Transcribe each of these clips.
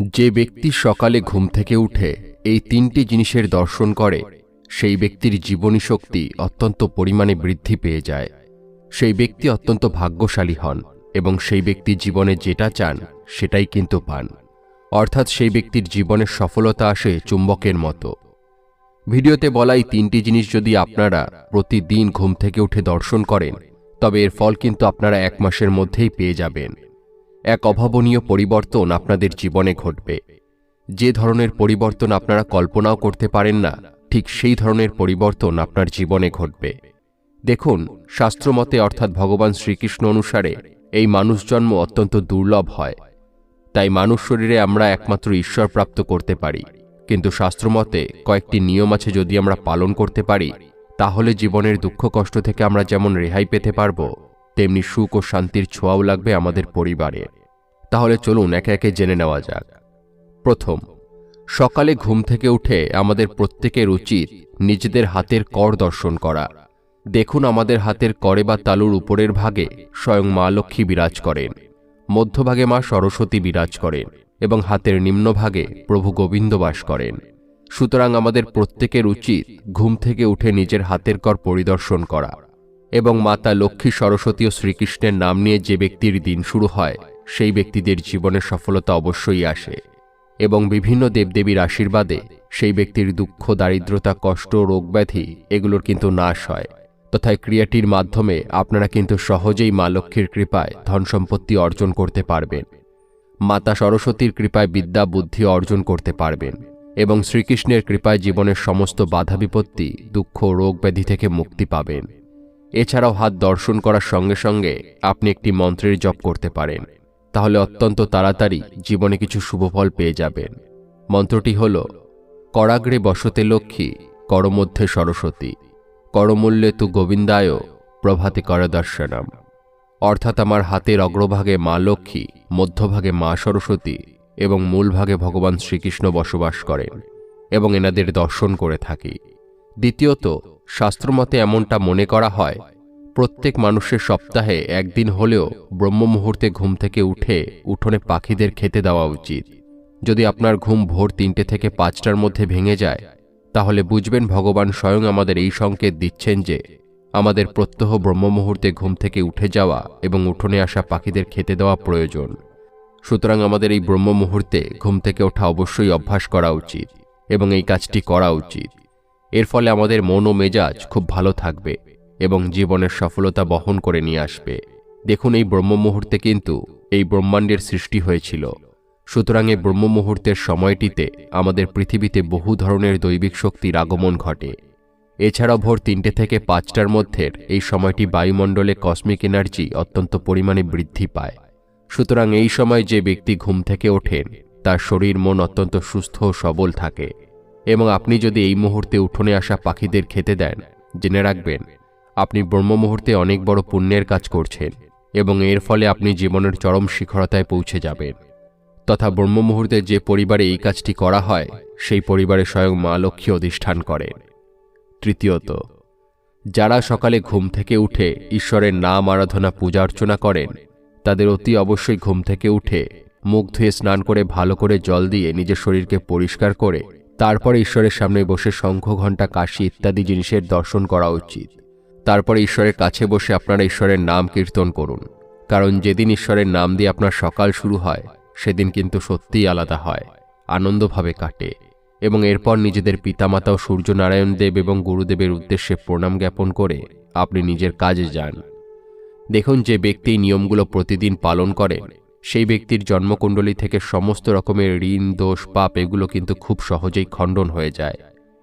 যে ব্যক্তি সকালে ঘুম থেকে উঠে এই তিনটি জিনিসের দর্শন করে, সেই ব্যক্তির জীবনী শক্তি অত্যন্ত পরিমাণে বৃদ্ধি পেয়ে যায়। সেই ব্যক্তি অত্যন্ত ভাগ্যশালী হন এবং সেই ব্যক্তি জীবনে যেটা চান, সেটাই কিন্তু পান। অর্থাৎ সেই ব্যক্তির জীবনের সফলতা আসে চুম্বকের মতো। ভিডিওতে বলা এই তিনটি জিনিস যদি আপনারা প্রতিদিন ঘুম থেকে উঠে দর্শন করেন, তবে এর ফল কিন্তু আপনারা এক মাসের মধ্যেই পেয়ে যাবেন। এক অভাবনীয় পরিবর্তন আপনাদের জীবনে ঘটবে। যে ধরনের পরিবর্তন আপনারা কল্পনাও করতে পারেন না, ঠিক সেই ধরনের পরিবর্তন আপনার জীবনে ঘটবে। দেখুন, শাস্ত্রমতে অর্থাৎ ভগবান শ্রীকৃষ্ণ অনুসারে এই মানুষ জন্ম অত্যন্ত দুর্লভ হয়। তাই মানুষ শরীরে আমরা একমাত্র ঈশ্বর প্রাপ্ত করতে পারি। কিন্তু শাস্ত্রমতে কয়েকটি নিয়ম আছে যদি আমরা পালন করতে পারি, তাহলে জীবনের দুঃখ কষ্ট থেকে আমরা যেমন রেহাই পেতে পারব তেমনি সুখ ও শান্তির ছোঁয়াও লাগবে আমাদের পরিবারে। তাহলে চলুন একে একে জেনে নেওয়া যাক। প্রথম, সকালে ঘুম থেকে উঠে আমাদের প্রত্যেকের উচিত নিজেদের হাতের কর দর্শন করা। দেখুন আমাদের হাতের করে বা তালুর উপরের ভাগে স্বয়ং মা লক্ষ্মী বিরাজ করেন। মধ্যভাগে মা সরস্বতী বিরাজ করেন এবং হাতের নিম্নভাগে প্রভু গোবিন্দ বাস করেন। সুতরাং আমাদের প্রত্যেকের উচিত ঘুম থেকে উঠে নিজের হাতের কর পরিদর্শন করা। এবং মাতা লক্ষ্মী সরস্বতী ও শ্রীকৃষ্ণের নাম নিয়ে যে ব্যক্তির দিন শুরু হয়, সেই ব্যক্তিদের জীবনে সফলতা অবশ্যই আসে এবং বিভিন্ন দেবদেবীর আশীর্বাদে সেই ব্যক্তির দুঃখ, দারিদ্রতা, কষ্ট, রোগব্যাধি এগুলোর কিন্তু নাশ হয়। তথায় ক্রিয়াটির মাধ্যমে আপনারা কিন্তু সহজেই মা লক্ষ্মীর কৃপায় ধন সম্পত্তি অর্জন করতে পারবেন। মাতা সরস্বতীর কৃপায় বিদ্যা, বুদ্ধি অর্জন করতে পারবেন এবং শ্রীকৃষ্ণের কৃপায় জীবনের সমস্ত বাধা বিপত্তি দুঃখ রোগ ব্যাধি থেকে মুক্তি পাবেন। এছাড়াও হাত দর্শন করার সঙ্গে সঙ্গে আপনি একটি মন্ত্রের জপ করতে পারেন। তাহলে অত্যন্ত তাড়াতাড়ি জীবনে কিছু শুভফল পেয়ে যাবেন। মন্ত্রটি হল, করাগ্রে বসতে লক্ষ্মী, করমধ্যে সরস্বতী, করমূল্যে তু গোবিন্দায় প্রভাতে করদর্শনম। অর্থাৎ আমার হাতের অগ্রভাগে মা লক্ষ্মী, মধ্যভাগে মা সরস্বতী এবং মূলভাগে ভগবান শ্রীকৃষ্ণ বসবাস করেন এবং এনাদের দর্শন করে থাকি। দ্বিতীয়ত, শাস্ত্রমতে এমনটা মনে করা হয়, প্রত্যেক মানুষের সপ্তাহে একদিন হলেও ব্রহ্ম মুহূর্তে ঘুম থেকে উঠে উঠোনে পাখিদের খেতে দেওয়া উচিত। যদি আপনার ঘুম ভোর তিনটে থেকে পাঁচটার মধ্যে ভেঙে যায়, তাহলে বুঝবেন ভগবান স্বয়ং আমাদের এই সংকেত দিচ্ছেন যে, আমাদের প্রত্যহ ব্রহ্ম মুহূর্তে ঘুম থেকে উঠে যাওয়া এবং উঠোনে আসা পাখিদের খেতে দেওয়া প্রয়োজন। সুতরাং আমাদের এই ব্রহ্ম মুহূর্তে ঘুম থেকে ওঠা অবশ্যই অভ্যাস করা উচিত এবং এই কাজটি করা উচিত। এর ফলে আমাদের মন ও মেজাজ খুব ভালো থাকবে এবং জীবনের সফলতা বহন করে নিয়ে আসবে। দেখুন, এই ব্রহ্ম মুহূর্তে কিন্তু এই ব্রহ্মাণ্ডের সৃষ্টি হয়েছিল। সুতরাং এই ব্রহ্ম মুহূর্তের সময়টিতে আমাদের পৃথিবীতে বহু ধরনের দৈবিক শক্তির আগমন ঘটে। এছাড়াও ভোর তিনটে থেকে পাঁচটার মধ্যের এই সময়টি বায়ুমণ্ডলে কসমিক এনার্জি অত্যন্ত পরিমাণে বৃদ্ধি পায়। সুতরাং এই সময় যে ব্যক্তি ঘুম থেকে ওঠেন, তার শরীর মন অত্যন্ত সুস্থ ও সবল থাকে। এবং আপনি যদি এই মুহূর্তে উঠোনে আসা পাখিদের খেতে দেন, জেনে রাখবেন, আপনি ব্রহ্ম মুহূর্তে অনেক বড় পুণ্যের কাজ করছেন এবং এর ফলে আপনি জীবনের চরম শিখরতায় পৌঁছে যাবেন। তথা ব্রহ্ম মুহূর্তে যে পরিবারে এই কাজটি করা হয়, সেই পরিবারে স্বয়ং মা লক্ষ্মী অধিষ্ঠান করেন। তৃতীয়ত, যারা সকালে ঘুম থেকে উঠে ঈশ্বরের নাম আরাধনা পূজা অর্চনা করেন, তাদের অতি অবশ্যই ঘুম থেকে উঠে মুখ ধুয়ে স্নান করে ভালো করে জল দিয়ে নিজের শরীরকে পরিষ্কার করে তারপরে ঈশ্বরের সামনে বসে শঙ্খ, ঘণ্টা, কাশি ইত্যাদি জিনিসের দর্শন করা উচিত। তারপরে ঈশ্বরের কাছে বসে আপনারা ঈশ্বরের নাম কীর্তন করুন। কারণ যেদিন ঈশ্বরের নাম দিয়ে আপনার সকাল শুরু হয়, সেদিন কিন্তু সত্যিই আলাদা হয়, আনন্দভাবে কাটে। এবং এরপর নিজেদের পিতামাতা ও সূর্যনারায়ণ দেব এবং গুরুদেবের উদ্দেশ্যে প্রণাম জ্ঞাপন করে আপনি নিজের কাজে যান। দেখুন, যে ব্যক্তি নিয়মগুলো প্রতিদিন পালন করেন সেই ব্যক্তির জন্মকুণ্ডলী থেকে সমস্ত রকমের ঋণ, দোষ, পাপ এগুলো কিন্তু খুব সহজেই খণ্ডন হয়ে যায়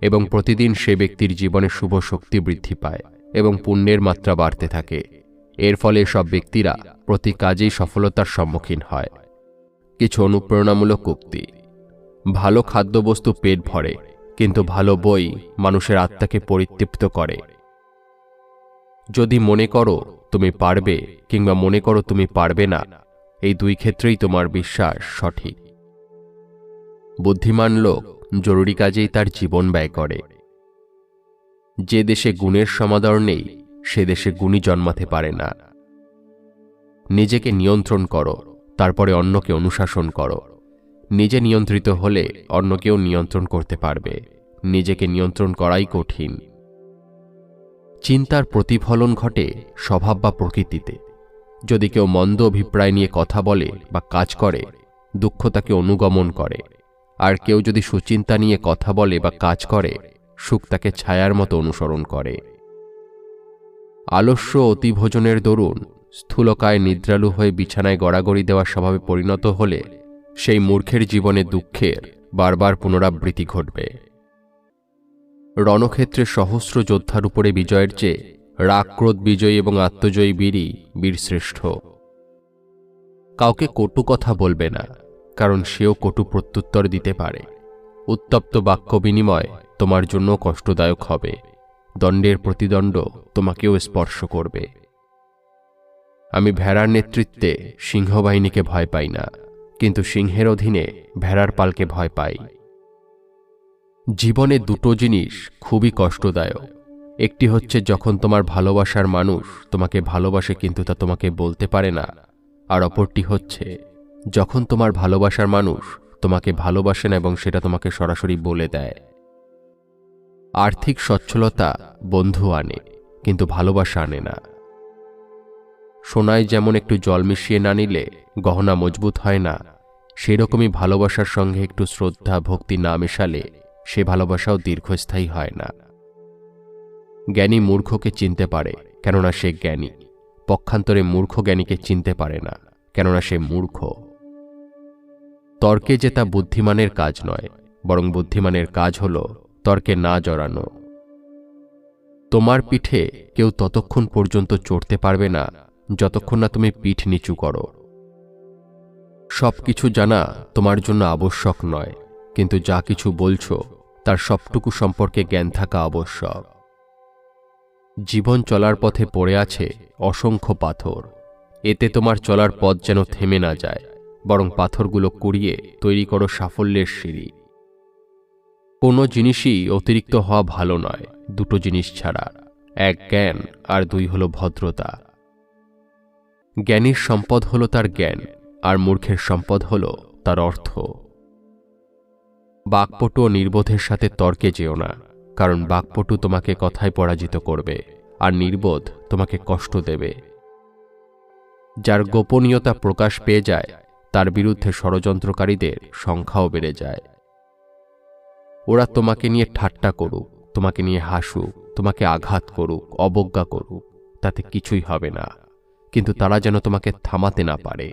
এবং প্রতিদিন সে ব্যক্তির জীবনে শুভ শক্তি বৃদ্ধি পায় এবং পুণ্যের মাত্রা বাড়তে থাকে। এর ফলে সব ব্যক্তিরা প্রতি কাজেই সফলতার সম্মুখীন হয়। কিছু অনুপ্রেরণামূলক উক্তি। ভালো খাদ্যবস্তু পেট ভরে, কিন্তু ভালো বই মানুষের আত্মাকে পরিতৃপ্ত করে। যদি মনে করো তুমি পারবে, কিংবা মনে করো তুমি পারবে না এই দুই ক্ষেত্রেই তোমার বিশ্বাস সঠিক। বুদ্ধিমান লোক জরুরি কাজেই তার জীবন ব্যয় করে। যে দেশে গুণের সমাদর নেই, সে দেশে গুণী জন্মাতে পারে না। নিজেকে নিয়ন্ত্রণ করো, তারপরে অন্যকে অনুশাসন করো। নিজে নিয়ন্ত্রিত হলে অন্যকেও নিয়ন্ত্রণ করতে পারবে। নিজেকে নিয়ন্ত্রণ করাই কঠিন। চিন্তার প্রতিফলন ঘটে স্বভাব বা প্রকৃতিতে। যদি কেউ মন্দ অভিপ্রায় নিয়ে কথা বলে বা কাজ করে, দুঃখ তাকে অনুগমন করে। আর কেউ যদি সুচিন্তা নিয়ে কথা বলে বা কাজ করে, সুখ তাকে ছায়ার মতো অনুসরণ করে। আলস্য অতিভোজনের দরুন স্থূলকায় নিদ্রালু হয়ে বিছানায় গড়াগড়ি দেওয়ার স্বভাবে পরিণত হলে, সেই মূর্খের জীবনে দুঃখের বারবার পুনরাবৃত্তি ঘটবে। রণক্ষেত্রে সহস্র যোদ্ধার উপরে বিজয়ের চেয়ে রাগ ক্রোধ বিজয়ী এবং আত্মজয়ী বীরই বীরশ্রেষ্ঠ। কাউকে কটু কথা বলবে না, কারণ সেও কটু প্রত্যুত্তর দিতে পারে। উত্তপ্ত বাক্য বিনিময় তোমার জন্য কষ্টদায়ক হবে। দণ্ডের প্রতিদণ্ড তোমাকেও স্পর্শ করবে। আমি ভেড়ার নেতৃত্বে সিংহবাহিনীকে ভয় পাই না, কিন্তু সিংহের অধীনে ভেড়ার পালকে ভয় পাই। জীবনে দুটো জিনিস খুবই কষ্টদায়ক একটি হচ্ছে যখন তোমার ভালোবাসার মানুষ তোমাকে ভালোবাসে কিন্তু তা তোমাকে বলতে পারে না। আর অপরটি হচ্ছে, যখন তোমার ভালোবাসার মানুষ তোমাকে ভালোবাসে না এবং সেটা তোমাকে সরাসরি বলে দেয়। আর্থিক সচ্ছলতা বন্ধু আনে, কিন্তু ভালোবাসা আনে না। সোনায় যেমন একটু জল মিশিয়ে না নিলে গহনা মজবুত হয় না, সেরকমই ভালোবাসার সঙ্গে একটু শ্রদ্ধা, ভক্তি না মেশালে সে ভালোবাসাও দীর্ঘস্থায়ী হয় না। জ্ঞানী মূর্খকে চিনতে পারে, কেননা সে জ্ঞানী। পক্ষান্তরে মূর্খ জ্ঞানীকে চিনতে পারে না, কেননা সে মূর্খ। তর্কে জেতা বুদ্ধিমানের কাজ নয়, বরং বুদ্ধিমানের কাজ হল তর্কে না জড়ানো। তোমার পিঠে কেউ ততক্ষণ পর্যন্ত চড়তে পারবে না, যতক্ষণ না তুমি পিঠ নিচু করো। সব কিছু জানা তোমার জন্য আবশ্যক নয়, কিন্তু যা কিছু বলছো, তার সবটুকু সম্পর্কে জ্ঞান থাকা আবশ্যক। জীবন চলার পথে পড়ে আছে অসংখ্য পাথর। এতে তোমার চলার পথ যেন থেমে না যায়, বরং পাথরগুলো কুড়িয়ে তৈরি করো সাফল্যের সিঁড়ি। কোনো জিনিসই অতিরিক্ত হওয়া ভালো নয়, দুটো জিনিস ছাড়া। এক জ্ঞান, আর দুই হলো ভদ্রতা। জ্ঞানীর সম্পদ হলো তার জ্ঞান, আর মূর্খের সম্পদ হলো তার অর্থ। বাকপটু ও নির্বোধের সাথে তর্কে যেও না। কারণ বাকপটু তোমাকে কথায় পরাজিত করবে, আর নির্বোধ তোমাকে কষ্ট দেবে। যার গোপনীয়তা প্রকাশ পেয়ে যায়, তার বিরুদ্ধে ষড়যন্ত্রকারীদের সংখ্যাও বেড়ে যায়। ওরা তোমাকে নিয়ে ঠাট্টা করুক, তোমাকে নিয়ে হাসুক, তোমাকে আঘাত করুক, অবজ্ঞা করুক, তাতে কিছুই হবে না। কিন্তু তারা যেন তোমাকে থামাতে না পারে।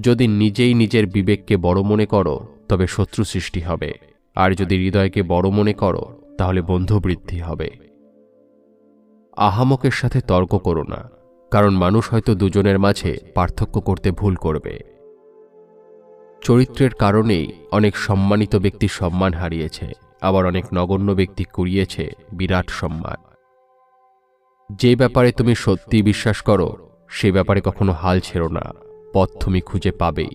যদি নিজেই নিজের বিবেককে বড় মনে করো, তবে শত্রু সৃষ্টি হবে। আর যদি হৃদয়কে বড় মনে করো, তাহলে বন্ধু বৃদ্ধি হবে। আহামকের সাথে তর্ক করো না, কারণ মানুষ হয়তো দুজনের মাঝে পার্থক্য করতে ভুল করবে। চরিত্রের কারণেই অনেক সম্মানিত ব্যক্তি সম্মান হারিয়েছে, আবার অনেক নগণ্য ব্যক্তি কুড়িয়েছে বিরাট সম্মান। যে ব্যাপারে তুমি সত্যি বিশ্বাস করো, সে ব্যাপারে কখনো হাল ছেড়ো না, পথ তুমি খুঁজে পাবেই।